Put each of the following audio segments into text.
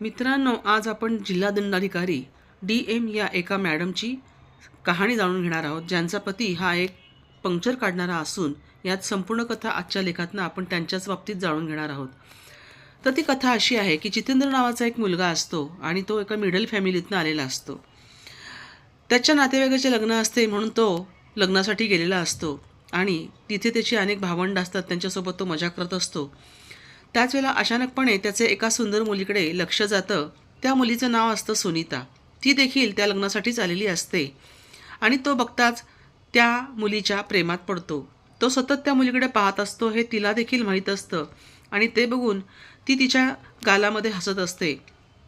मित्रांनो आज आपण जिल्हा दंडाधिकारी डी एम या एका मॅडमची कहाणी जाणून घेणार आहोत ज्यांचा पती हा एक पंक्चर काढणारा असून यात संपूर्ण कथा आजच्या लेखातनं आपण त्यांच्याच बाबतीत जाणून घेणार आहोत. तर ती कथा अशी आहे की जितेंद्र नावाचा एक मुलगा असतो आणि तो एका मिडल फॅमिलीतनं आलेला असतो. त्याच्या नातेवाईकाचे लग्न असते म्हणून तो लग्नासाठी गेलेला असतो आणि तिथे त्याची अनेक भावंड असतात त्यांच्यासोबत तो मजा करत असतो. त्याच वेळेला अचानकपणे त्याचे एका सुंदर मुलीकडे लक्ष जातं. त्या मुलीचं नाव असतं सुनीता. ती देखील त्या लग्नासाठीच आलेली असते. आणि तो बघताच त्या मुलीच्या प्रेमात पडतो. तो सतत त्या मुलीकडे पाहत असतो हे तिला देखील माहीत असतं. आणि ते बघून ती तिच्या गालामध्ये हसत असते.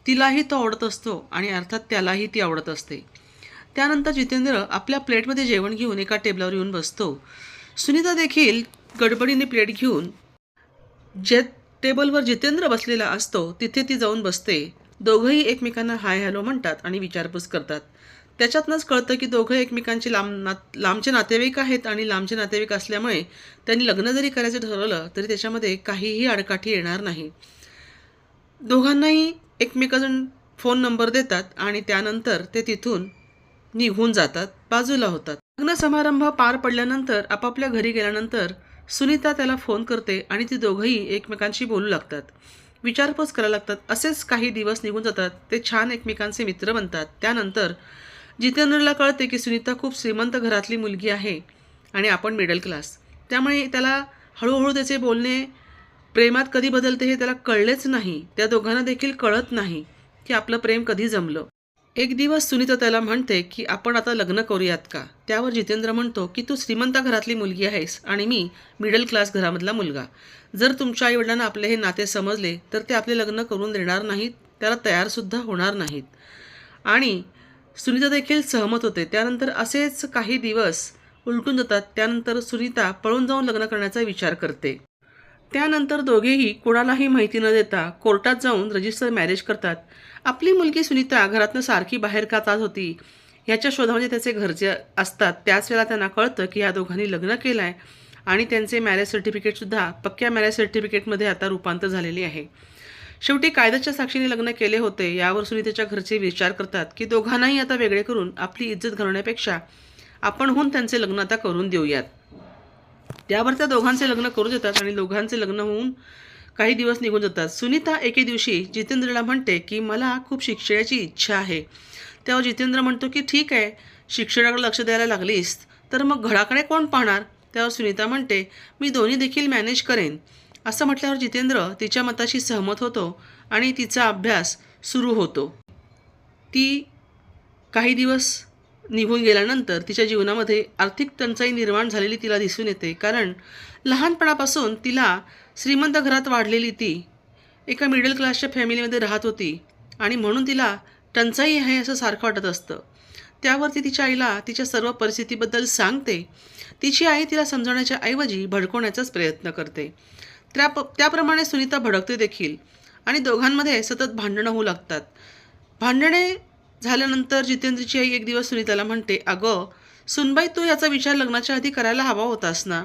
तिलाही तो आवडत असतो आणि अर्थात त्यालाही ती आवडत असते. त्यानंतर जितेंद्र आपल्या प्लेटमध्ये जेवण घेऊन एका टेबलावर येऊन बसतो. सुनीता देखील गडबडीने प्लेट घेऊन जे टेबलवर जितेंद्र बसलेला असतो तिथे ती जाऊन बसते. दोघंही एकमेकांना हाय हॅलो म्हणतात आणि विचारपूस करतात. त्याच्यातनंच कळतं की दोघं एकमेकांचे लांब ना लांबचे नातेवाईक आहेत आणि लांबचे नातेवाईक असल्यामुळे त्यांनी लग्न जरी करायचं ठरवलं तरी त्याच्यामध्ये काहीही अडकाठी येणार नाही. दोघांनाही एकमेकाजण फोन नंबर देतात आणि त्यानंतर ते तिथून निघून जातात बाजूला होतात. लग्न समारंभ पार पडल्यानंतर आपापल्या घरी गेल्यानंतर सुनीता त्याला फोन करते आणि ती दोघंही एकमेकांशी बोलू लागतात. विचारपूस करायला लागतात. असेच काही दिवस निघून जातात. ते छान एकमेकांचे मित्र बनतात. त्यानंतर जितेंद्रला कळते की सुनीता खूप श्रीमंत घरातली मुलगी आहे आणि आपण मिडल क्लास त्यामुळे त्याला हळूहळू त्याचे बोलणे प्रेमात कधी बदलते हे त्याला कळलेच नाही. त्या दोघांना देखील कळत नाही की आपलं प्रेम कधी जमलं. एक दिवस सुनीता त्याला म्हणते की आपण आता लग्न करूयात का? त्यावर जितेंद्र म्हणतो की तू श्रीमंत घरातली मुलगी आहेस आणि मी मिडल क्लास घरामधला मुलगा. जर तुमच्या आईवडिलांना आपले हे नाते समजले तर ते आपले लग्न करून देणार नाहीत त्याला तयारसुद्धा होणार नाहीत. आणि सुनीता देखील सहमत होते. त्यानंतर असेच काही दिवस उलटून जातात. त्यानंतर सुनीता पळून जाऊन लग्न करण्याचा विचार करते. त्यानंतर दोघेही कोणालाही माहिती न देता कोर्टात जाऊन रजिस्टर मॅरेज करतात. आपली मुलगी सुनीता घरातनं सारखी बाहेर का जात होती? ह्याच्या शोधामध्ये म्हणजे त्याचे घरचे असतात त्याच वेळेला त्यांना कळतं की या दोघांनी लग्न केलं आहे आणि त्यांचे मॅरेज सर्टिफिकेटसुद्धा पक्क्या मॅरेज सर्टिफिकेटमध्ये आता रूपांतर झालेले आहे. शेवटी कायद्याच्या साक्षीने लग्न केले होते यावर सुनीतेच्या घरचे विचार करतात की दोघांनाही आता वेगळे करून आपली इज्जत घालवण्यापेक्षा आपण होऊन त्यांचे लग्न आता करून देऊयात. त्यावर त्या दोघांचे लग्न करू देतात आणि दोघांचे लग्न होऊन काही दिवस निघून जातात. सुनीता एके दिवशी जितेंद्रला म्हणते की मला खूप शिक्षणाची इच्छा आहे. तेव्हा जितेंद्र म्हणतो की ठीक आहे शिक्षणाकडे लक्ष द्यायला लागलीस तर मग घराकडे कोण पाहणार? त्यावर सुनीता म्हणते मी दोन्ही देखील मॅनेज करेन. असं म्हटल्यावर जितेंद्र तिच्या मताशी सहमत होतो आणि तिचा अभ्यास सुरू होतो. ती काही दिवस निघून गेल्यानंतर तिच्या जीवनामध्ये आर्थिक टंचाई निर्माण झालेली तिला दिसून येते. कारण लहानपणापासून तिला श्रीमंत घरात वाढलेली ती एका मिडल क्लासच्या फॅमिलीमध्ये राहत होती आणि म्हणून तिला टंचाई आहे असं सारखं वाटत असतं. त्यावर ती तिच्या आईला तिच्या सर्व परिस्थितीबद्दल सांगते. तिची आई तिला समजवण्याच्या ऐवजी भडकवण्याचाच प्रयत्न करते. त्या त्याप्रमाणे सुनीता भडकते देखील. आणि दोघांमध्ये सतत भांडणं होऊ लागतात. भांडणे झाल्यानंतर जितेंद्रची आई एक दिवस सुनीताला म्हणते अगं सुनबाई तू याचा विचार लग्नाच्या आधी करायला हवा होतास ना?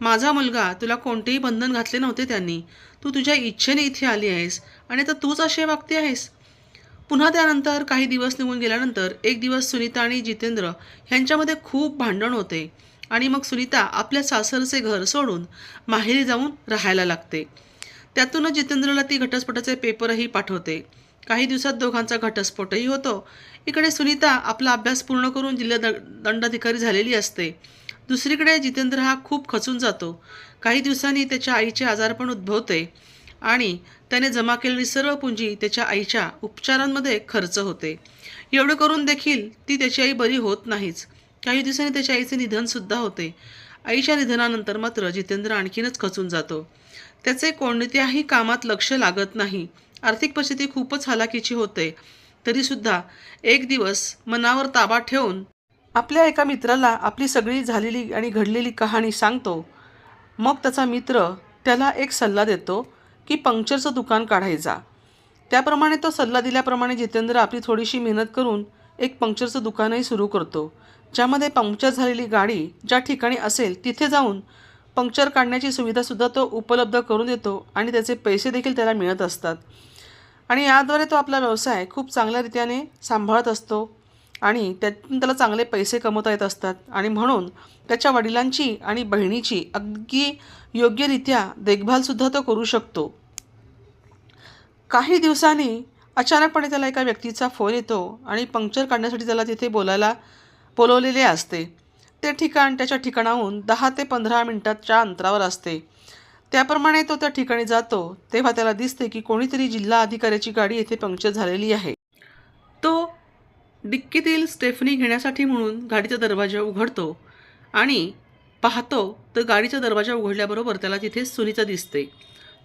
माझा मुलगा तुला कोणतेही बंधन घातले नव्हते त्यांनी. तू तुझ्या इच्छेने इथे आली आहेस आणि आता तूच असे वागते आहेस. पुन्हा त्यानंतर काही दिवस निघून गेल्यानंतर एक दिवस सुनीता आणि जितेंद्र ह्यांच्यामध्ये खूप भांडण होते आणि मग सुनीता आपल्या सासरचे घर सोडून माहेरी जाऊन राहायला लागते. त्यातूनच जितेंद्रला ती घटस्फोटाचे पेपरही पाठवते. काही दिवसात दोघांचा घटस्फोटही होतो. इकडे सुनीता आपला अभ्यास पूर्ण करून जिल्हा द दंडाधिकारी झालेली असते. दुसरीकडे जितेंद्र हा खूप खचून जातो. काही दिवसांनी त्याच्या आईचे आजारपण उद्भवते आणि त्याने जमा केलेली सर्व पुंजी त्याच्या आईच्या उपचारांमध्ये खर्च होते. एवढं करून देखील ती त्याची आई बरी होत नाहीच. काही दिवसांनी त्याच्या आईचे निधनसुद्धा होते. आईच्या निधनानंतर मात्र जितेंद्र आणखीनच खचून जातो. त्याचे कोणत्याही कामात लक्ष लागत नाही. आर्थिक परिस्थिती खूपच हालाकीची होते. तरीसुद्धा एक दिवस मनावर ताबा ठेवून आपल्या एका मित्राला आपली सगळी झालेली आणि घडलेली कहाणी सांगतो. मग त्याचा मित्र त्याला एक सल्ला देतो की पंक्चरचं दुकान काढायचा त्याप्रमाणे तो सल्ला दिल्याप्रमाणे जितेंद्र आपली थोडीशी मेहनत करून एक पंक्चरचं दुकानही सुरू करतो. ज्यामध्ये पंक्चर झालेली गाडी ज्या ठिकाणी असेल तिथे जाऊन पंक्चर काढण्याची सुविधासुद्धा तो उपलब्ध करून देतो आणि त्याचे पैसे देखील त्याला मिळत असतात. आणि याद्वारे तो आपला व्यवसाय खूप चांगल्या रीतीने सांभाळत असतो आणि त्यातून त्याला चांगले पैसे कमवता येत असतात. आणि म्हणून त्याच्या वडिलांची आणि बहिणीची अगदी योग्यरित्या देखभालसुद्धा तो करू शकतो. काही दिवसांनी अचानकपणे त्याला एका व्यक्तीचा फोन येतो आणि पंक्चर काढण्यासाठी त्याला तिथे बोलायला बोलवलेले असते. ते ठिकाण त्याच्या ठिकाणाहून दहा ते पंधरा मिनटाच्या अंतरावर असते. त्याप्रमाणे तो त्या ठिकाणी जातो तेव्हा त्याला दिसते की कोणीतरी जिल्हा अधिकाऱ्याची गाडी येथे पंक्चर झालेली आहे. तो डिक्कीतील स्टेफनी घेण्यासाठी म्हणून गाडीचा दरवाजा उघडतो आणि पाहतो तर गाडीचा दरवाजा उघडल्याबरोबर त्याला तिथे सुनीता दिसते.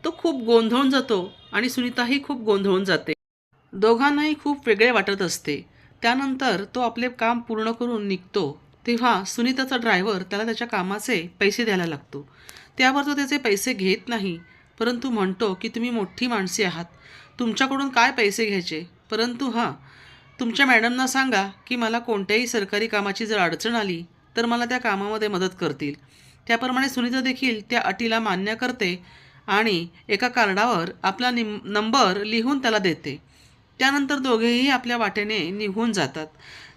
तो खूप गोंधळून जातो आणि सुनीताही खूप गोंधळून जाते. दोघांनाही खूप वेगळे वाटत असते. त्यानंतर तो आपले काम पूर्ण करून निघतो तेव्हा सुनीताचा ड्रायव्हर त्याला त्याच्या कामाचे पैसे द्यायला लागतो. त्यावर तो त्याचे पैसे घेत नाही. परंतु म्हणतो की तुम्ही मोठी माणसे आहात. तुमच्याकडून काय पैसे घ्यायचे? परंतु हां तुमच्या मॅडमना सांगा की मला कोणत्याही सरकारी कामाची जर अडचण आली तर मला त्या कामामध्ये मदत करतील. त्याप्रमाणे सुनीता देखील त्या अटीला मान्य करते आणि एका कार्डावर आपला निम नंबर लिहून त्याला देते. त्यानंतर दोघेही आपल्या वाटेने निघून जातात.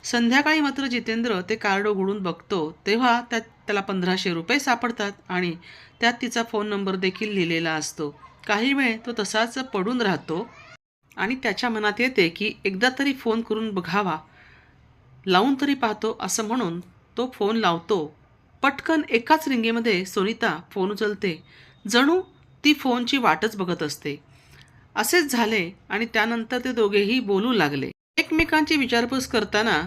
संध्याकाळी मात्र जितेंद्र ते कार्ड उघडून बघतो तेव्हा त्यात त्याला पंधराशे रुपये सापडतात आणि त्यात तिचा फोन नंबर देखील लिहिलेला असतो. काही वेळ तो तसाच पडून राहतो आणि त्याच्या मनात येते की एकदा तरी फोन करून बघावा लावून तरी पाहतो असं म्हणून तो फोन लावतो. पटकन एकाच रिंगेमध्ये सोनिता फोन उचलते. जणू ती फोनची वाटच बघत असते. असेच झाले आणि त्यानंतर ते दोघेही बोलू लागले. एकमेकांची विचारपूस करताना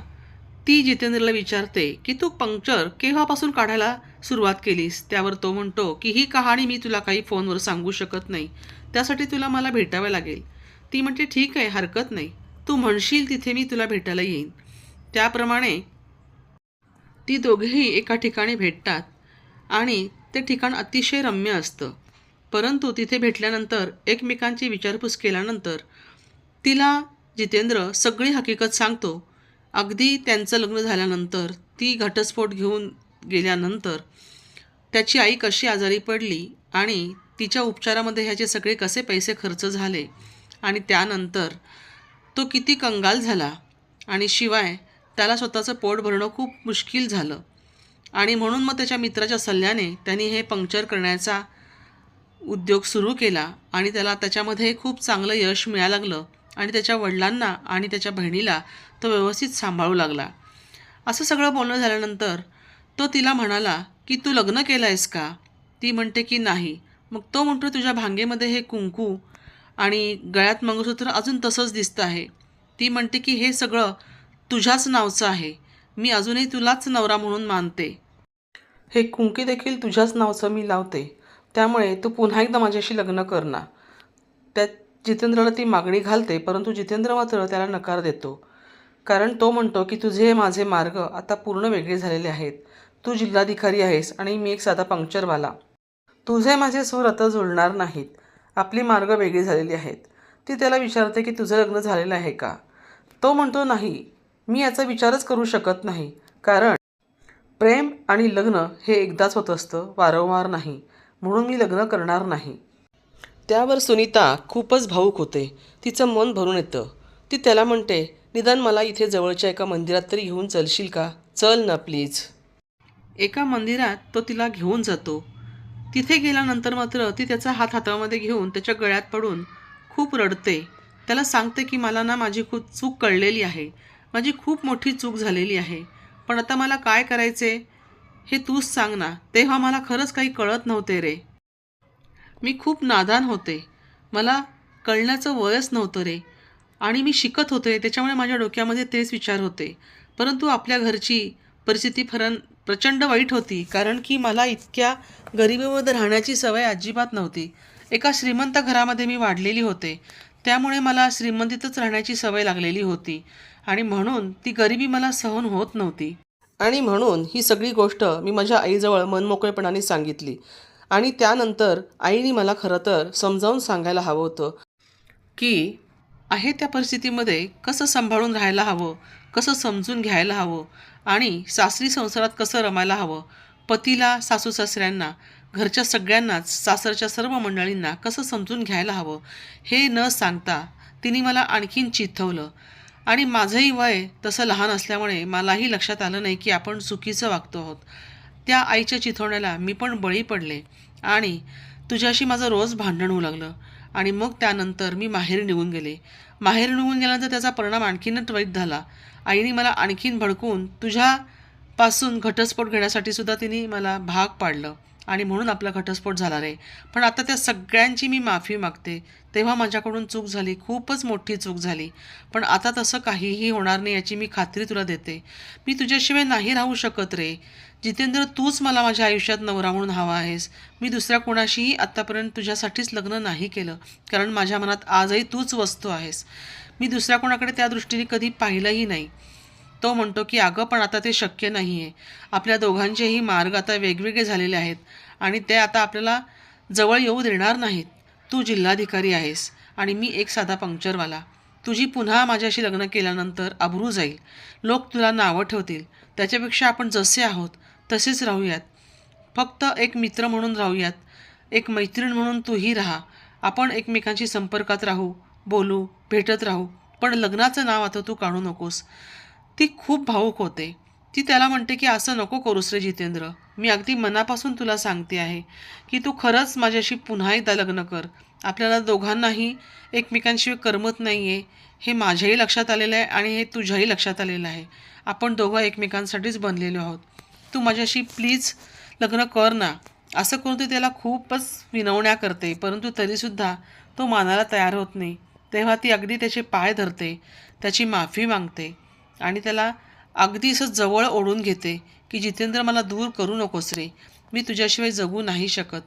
ती जितेंद्रला विचारते की तू पंक्चर केव्हापासून काढायला सुरुवात केलीस? त्यावर तो म्हणतो की ही कहाणी मी तुला काही फोनवर सांगू शकत नाही. त्यासाठी तुला मला भेटावं लागेल. ती म्हणते ठीक आहे हरकत नाही. तू म्हणशील तिथे मी तुला भेटायला येईन. त्याप्रमाणे ती दोघेही एका ठिकाणी भेटतात आणि ते ठिकाण अतिशय रम्य असतं. परंतु तिथे भेटल्यानंतर एकमेकांची विचारपूस केल्यानंतर तिला जितेंद्र सगळी हकीकत सांगतो. अगदी त्यांचं लग्न झाल्यानंतर ती घटस्फोट घेऊन गेल्यानंतर त्याची आई कशी आजारी पडली आणि तिच्या उपचारामध्ये ह्याचे सगळे कसे पैसे खर्च झाले आणि त्यानंतर तो किती कंगाल झाला आणि शिवाय त्याला स्वतःचं पोट भरणं खूप मुश्किल झालं. आणि म्हणून मग त्याच्या मित्राच्या सल्ल्याने त्यांनी हे पंक्चर करण्याचा उद्योग सुरू केला आणि त्याला त्याच्यामध्ये खूप चांगलं यश मिळायला लागलं. आणि त्याच्या वडिलांना आणि त्याच्या बहिणीला तो व्यवस्थित सांभाळू लागला. असं सगळं बोलणं झाल्यानंतर तो तिला म्हणाला की तू लग्न केलं आहेस का? ती म्हणते की नाही. मग तो म्हणतो तुझ्या भांगेमध्ये हे कुंकू आणि गळ्यात मंगळसूत्र अजून तसंच दिसतं आहे. ती म्हणते की हे सगळं तुझ्याच नावचं आहे. मी अजूनही तुलाच नवरा म्हणून मानते. हे कुंकी देखील तुझ्याच नावचं मी लावते. त्यामुळे तू पुन्हा एकदा माझ्याशी लग्न कर ना. त्यात जितेंद्रला ती मागणी घालते परंतु जितेंद्र मात्र त्याला नकार देतो. कारण तो म्हणतो की तुझे माझे मार्ग आता पूर्ण वेगळे झालेले आहेत. तू जिल्हाधिकारी आहेस आणि मी एक साधा पंक्चरवाला तुझे माझे सूर आता जुळणार नाहीत. आपली मार्ग वेगळी झालेली आहेत. ती त्याला विचारते की तुझं लग्न झालेलं आहे का? तो म्हणतो नाही. मी याचा विचारच करू शकत नाही. कारण प्रेम आणि लग्न हे एकदाच होत असतं. वारंवार नाही. म्हणून मी लग्न करणार नाही. त्यावर सुनीता खूपच भाऊक होते. तिचं मन भरून येतं. ती त्याला म्हणते निदान मला इथे जवळच्या एका मंदिरात तरी घेऊन चलशील का? चल ना प्लीज. एका मंदिरात तो तिला घेऊन जातो. तिथे गेल्यानंतर मात्र ती त्याचा हात हातामध्ये घेऊन त्याच्या गळ्यात पडून खूप रडते. त्याला सांगते की मला ना माझी खूप चूक कळलेली आहे. माझी खूप मोठी चूक झालेली आहे. पण आता मला काय करायचे हे तूच सांग ना. तेव्हा मला खरंच काही कळत नव्हते रे. मी खूप नादान होते. मला कळण्याचं वयच नव्हतं रे. आणि मी शिकत होते त्याच्यामुळे माझ्या डोक्यामध्ये तेच विचार होते. परंतु आपल्या घरची परिस्थिती फरन प्रचंड वाईट होती कारण की मला इतक्या गरिबीमध्ये राहण्याची सवय अजिबात नव्हती. एका श्रीमंत घरामध्ये मी वाढलेली होते. त्यामुळे मला श्रीमंतीतच राहण्याची सवय लागलेली होती. आणि म्हणून ती गरिबी मला सहन होत नव्हती. आणि म्हणून ही सगळी गोष्ट मी माझ्या आईजवळ मनमोकळेपणाने सांगितली. आणि त्यानंतर आईने मला खरं तर समजावून सांगायला हवं होतं. की आहे त्या परिस्थितीमध्ये कसं सांभाळून राहायला हवं कसं समजून घ्यायला हवं आणि सासरी संसारात कसं रमायला हवं पतीला सासू सासऱ्यांना घरच्या सगळ्यांनाच सासरच्या सर्व मंडळींना कसं समजून घ्यायला हवं हे न सांगता तिने मला आणखीन चिथवलं. आणि माझंही वय तसं लहान असल्यामुळे मलाही लक्षात आलं नाही की आपण चुकीचं वागतो आहोत. त्या आईच्या चिथवण्याला मी पण बळी पडले. आणि तुझ्याशी माझं रोज भांडण होऊ लागलं. आणि मग त्यानंतर मी माहेर निघून गेले. माहेर निघून गेल्यानंतर त्याचा परिणाम आणखीनच वाईट झाला. आईने मला आणखीन भडकून तुझ्यापासून घटस्फोट घेण्यासाठी सुद्धा तिने मला भाग पाडलं. आणि म्हणून आपला घटस्फोट झाला रे. पण आता त्या सगळ्यांची मी माफी मागते. तेव्हा माझ्याकडून चूक झाली. खूपच मोठी चूक झाली. पण आता तसं काहीही होणार नाही याची मी खात्री तुला देते. मी तुझ्याशिवाय नाही राहू शकत रे. जितेंद्र तूच मला माझ्या आयुष्यात नवरा म्हणून हवा आहेस. मी दुसऱ्या कोणाशीही आत्तापर्यंत तुझ्यासाठीच लग्न नाही केलं. कारण माझ्या मनात आजही तूच वस्तू आहेस. मी दुसऱ्या कोणाकडे त्या दृष्टीने कधी पाहिलंही नाही. तो म्हणतो की अगं पण आता ते शक्य नाही आहे आपल्या दोघांचेही मार्ग आता वेगवेगळे झालेले आहेत आणि ते आता आपल्याला जवळ येऊ देणार नाहीत. तू जिल्हाधिकारी आहेस आणि मी एक साधा पंक्चरवाला. तुझी पुन्हा माझ्याशी लग्न केल्यानंतर अब्रू जाईल. लोक तुला नावं ठेवतील. त्याच्यापेक्षा आपण जसे आहोत तसेच राहूयात. फक्त एक मित्र म्हणून राहूयात. एक मैत्रीण म्हणून तूही राहा. आपण एकमेकांशी संपर्कात राहू बोलू भेटत राहू. पण लग्नाचं नाव आता तू काढू नकोस. ती खूप भावूक होते. ती त्याला म्हणते की असं नको करूस रे जितेंद्र. मी अगदी मनापासून तुला सांगते आहे की तू खरंच माझ्याशी पुन्हा एकदा लग्न कर. आपल्याला दोघांनाही एकमेकांशिवाय करमत नाही आहे हे माझ्याही लक्षात आलेलं आहे आणि हे तुझ्याही लक्षात आलेलं आहे. आपण दोघं एकमेकांसाठीच बनलेलो आहोत. तू माझ्याशी प्लीज लग्न कर ना. असं करून ती त्याला खूपच विनवण्या करते. परंतु तरीसुद्धा तो मानायला तयार होत नाही. तेव्हा ती अगदी त्याचे पाय धरते. त्याची माफी मागते. आणि त्याला अगदी असं जवळ ओढून घेते की जितेंद्र मला दूर करू नकोस रे. मी तुझ्याशिवाय जगू नाही शकत.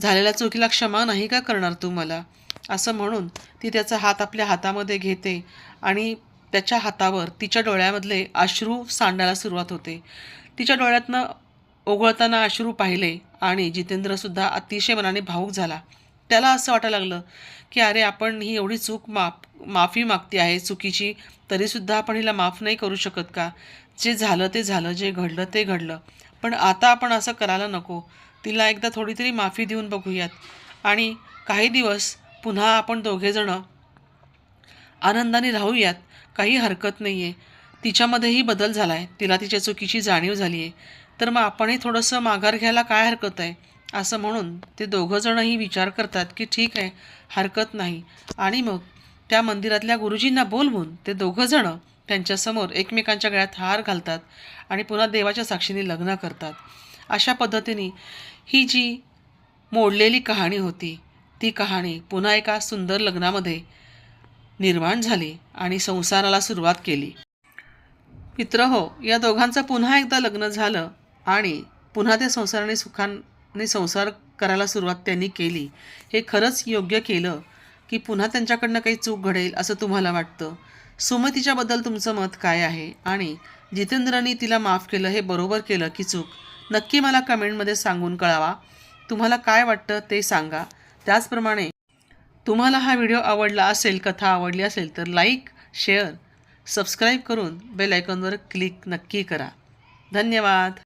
झालेल्या चुकीला क्षमा नाही का करणार तू मला? असं म्हणून ती त्याचा हात आपल्या हातामध्ये घेते आणि त्याच्या हातावर तिच्या डोळ्यामधले अश्रू सांडायला सुरुवात होते. तिच्या डोळ्यातनं ओघळताना अश्रू पाहिले आणि जितेंद्रसुद्धा अतिशय मनाने भावूक झाला. त्याला असं वाटायला लागलं की अरे आपण ही एवढी चूक माफ माफी मागते आहे चुकीची तरीसुद्धा आपण हिला माफ नाही करू शकत का? जे झालं ते झालं जे घडलं ते घडलं. पण आता आपण असं करायला नको. तिला एकदा थोडी तरी माफी देऊन बघूयात. आणि काही दिवस पुन्हा आपण दोघेजणं आनंदाने राहूयात. काही हरकत नाही आहे तिच्यामध्येही बदल झाला आहे तिला तिच्या चुकीची जाणीव झाली आहे तर मग आपणही थोडंसं माघार घ्यायला काय हरकत आहे? असं म्हणून ते दोघंजणंही विचार करतात की ठीक आहे हरकत नाही. आणि मग त्या मंदिरातल्या गुरुजींना बोलवून ते दोघंजणं त्यांच्यासमोर एकमेकांच्या गळ्यात हार घालतात आणि पुन्हा देवाच्या साक्षीने लग्न करतात. अशा पद्धतीने ही जी मोडलेली कहाणी होती ती कहाणी पुन्हा एका सुंदर लग्नामध्ये निर्माण झाली आणि संसाराला सुरुवात केली. मित्र हो या दोघांचं पुन्हा एकदा लग्न झालं आणि पुन्हा त्या संसाराने सुखान संसार करायला सुरुवात त्यांनी केली. हे खरंच योग्य केलं की पुन्हा त्यांच्याकडनं काही चूक घडेल असं तुम्हाला वाटतं? सुमतीच्याबद्दल तुमचं मत काय आहे? आणि जितेंद्रनी तिला माफ केलं हे बरोबर केलं की चूक? नक्की मला कमेंटमध्ये सांगून कळावा. तुम्हाला काय वाटतं ते सांगा. त्याचप्रमाणे तुम्हाला हा व्हिडिओ आवडला असेल कथा आवडली असेल तर लाईक शेअर सबस्क्राईब करून बेल आयकॉनवर क्लिक नक्की करा. धन्यवाद.